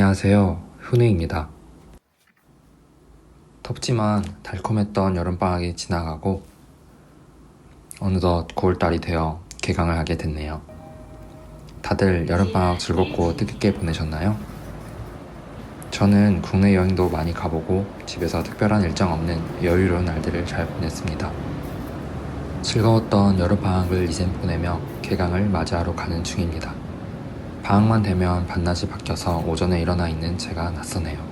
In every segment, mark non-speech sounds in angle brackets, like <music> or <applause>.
안녕하세요. 훈우입니다. 덥지만 달콤했던 여름방학이 지나가고 어느덧 9월달이 되어 개강을 하게 됐네요. 다들 여름방학 즐겁고 뜻깊게 보내셨나요? 저는 국내 여행도 많이 가보고 집에서 특별한 일정 없는 여유로운 날들을 잘 보냈습니다. 즐거웠던 여름방학을 이젠 보내며 개강을 맞이하러 가는 중입니다. 방학만 되면 반낮이 바뀌어서 오전에 일어나 있는 제가 낯서네요.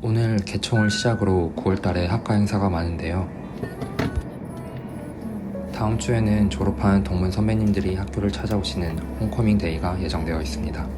오늘 개총을 시작으로 9월달에 학과 행사가 많은데요. 다음 주에는 졸업한 동문 선배님들이 학교를 찾아오시는 홈커밍 데이가 예정되어 있습니다.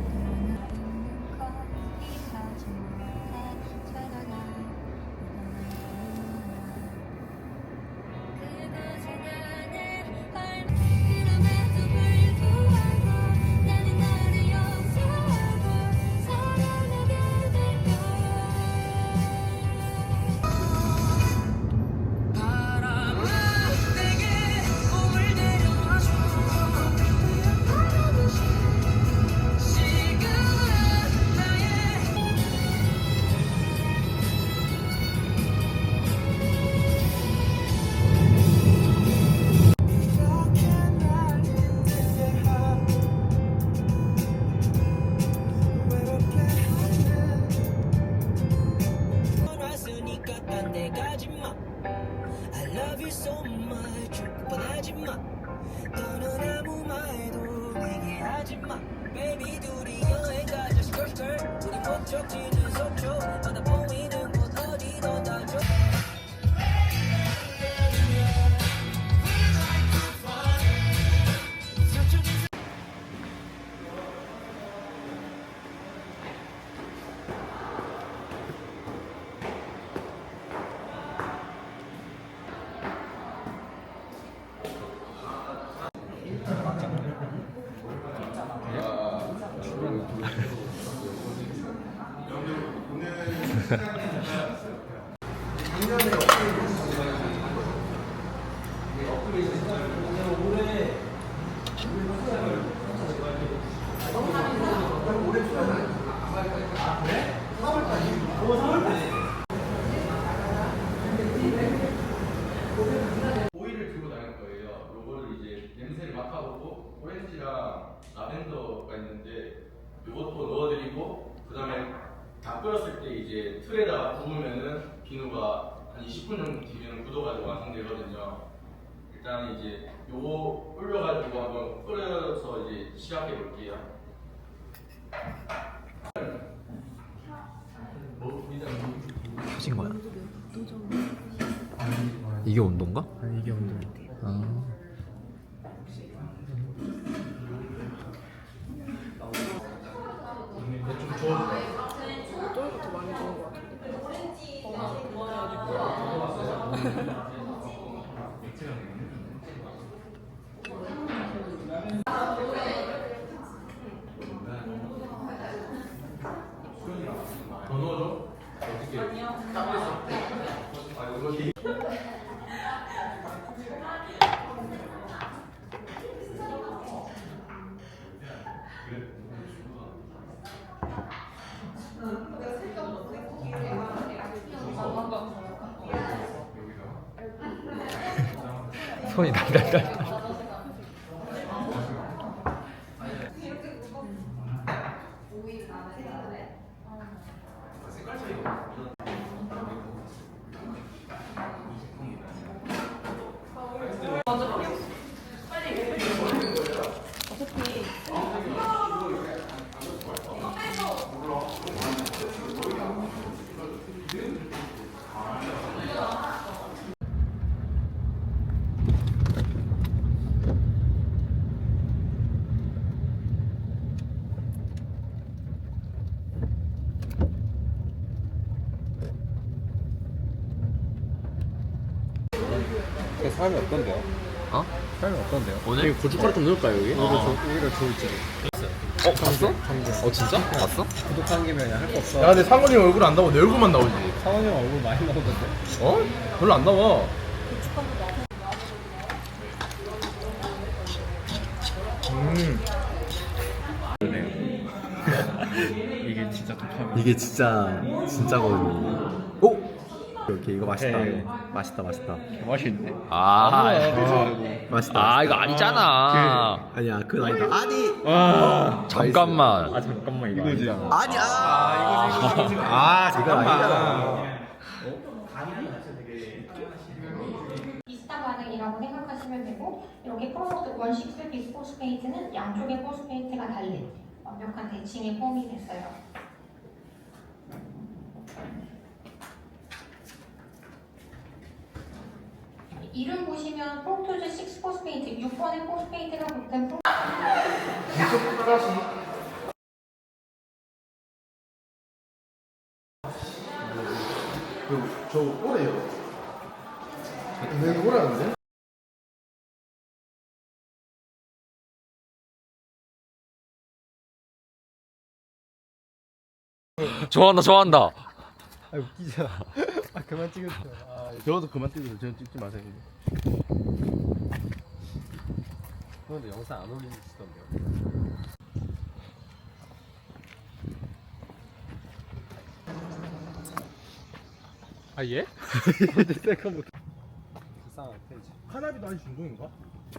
우리 목적 오일을 들고 다닐 거예요. 요거를 이제 냄새를 맡아보고 오렌지랑 라벤더가 있는데 요것도 넣어드리고 그 다음에 다 끓였을 때 이제 틀에다가 부으면은 비누가 한 20분 정도 뒤면 굳어가지고 완성되거든요. 일단 이제 요거 올려가지고 한번 끓여서 이제 시작해 볼게요. 터진 거야? 이게 온도인가? 이게 온도 아. Um, <laughs> 손이 달달달. 사람이 어떤데요? 어? 사람이 어떤데요? 오늘? 고춧가루 좀 넣을까요 여기? 어. 오히려, 좋, 오히려 좋을지 어 봤어? 어 진짜? 봤어? 구독한 김에 그냥 할거 없어. 야 근데 상원이 형 얼굴 안 나오고 내 얼굴만 나오지 상원이 형 얼굴 많이 나오던데. 어? 별로 안 나와 음 <laughs> 이게 진짜 독하면. 이게 진짜 진짜거든요. 오! 이렇게 이거 맛있다. 네. 맛있다 맛있다. 맛있는데? 아, 맛있다. 아 이거 맛있다. 아니잖아. 아니야 그건 아니다. 아니 와. 잠깐만. 아 잠깐만 이거 이거지. 아니잖아. 아니야. 아 이건 아니잖아. 비슷한 반응이라고 생각하시면 되고 여기 프로덕트 원식스 비스포스페이트는 양쪽의 포스페이트가 달린 완벽한 대칭의 폼이 됐어요. 이름 보시면 프로토즈 6 포스페이트 6번의 포스페이트가 붙은 프로 저 오래요 왜 오래하는데? 좋아한다 좋아한다. 아 웃기잖아. 아 그만 찍으세요. 아 저도 그만 찍으세요 저 찍지 마세요 근데 영상 안 올리시던데요. 아 예? 셀카부터. 불쌍한 페이지. 하나비도 아직 중동인가?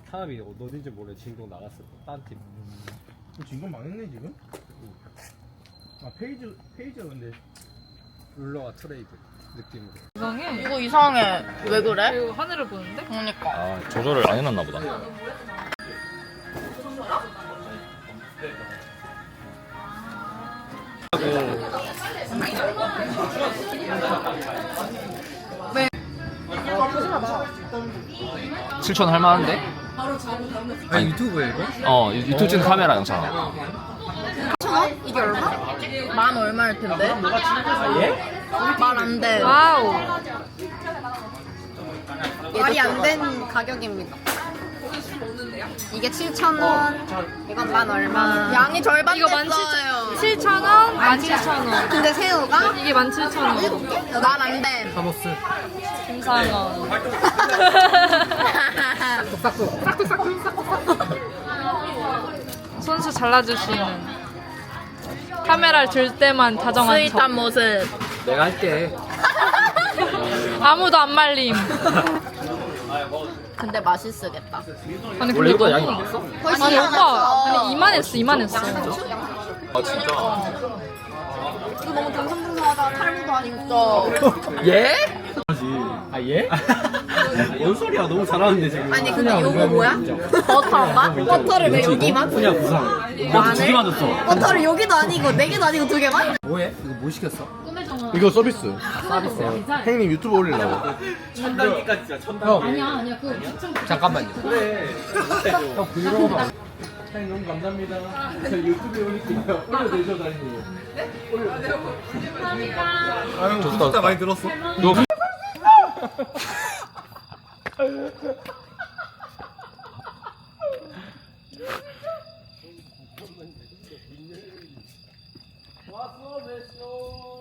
사람이 어딘지 모르 진동 나갔을 거. 딴 팀. 중동 망했네 지금? 아 페이지 페이지가 근데 룰러와 트레이드 느낌으로. 이상해. 이거 이상해. 왜 그래? 이거 하늘을 보는데? 그러니까. 아 조절을 안 해놨나 보다. 칠천 할만한데? 아 유튜브에 이거? 어 유- 유튜브 찍은 카메라 영상. 이게 얼마? 만 얼마일 텐데? 말안 돼. 와우. 말이 안 된 가격입니다. 이게 7,000원. 이건 만 얼마. 양이 절반 이거 됐어요. 7,000원? 17,000원. 근데 새우가 이게 17,000원. 말 안 돼. 사모스. 김상원. 손수 잘라주시는. 카메라를 들 때만 다정한 척. 스윗한 모습. 내가 할게. 아무도 안 말림. 근데 맛있으겠다. 아니 원래 근데 너무 양이 많겠어? 훨씬 아니 많았어. 오빠 아니 이만했어 이만했어. 아 진짜? 이거 너무 듬성듬성하다. 탈모도 아니고. 예? 아 예? <laughs> 뭔 소리야? 너무 잘하는데 지금. 아니 근데 요거 뭐야? 버터인가? 버터를 왜 여기만? 그냥 부상. 버터 두개 맞았어. 버터를 여기도 아니고 네 개도 아니고 두 개만? 뭐해? 이거 뭐 시켰어? 이거 서비스 서비스요. 형님 유튜브 올리려고 천단기까지 진짜 천단. 아니야 아니야 그 잠깐만요. 그래. 형 브이로그 봐. 형님 너무 감사합니다 저 유튜브에 올릴게요 올려내죠 다행히 네? 올려 아유 구독자 많이 들었 왔어 됐어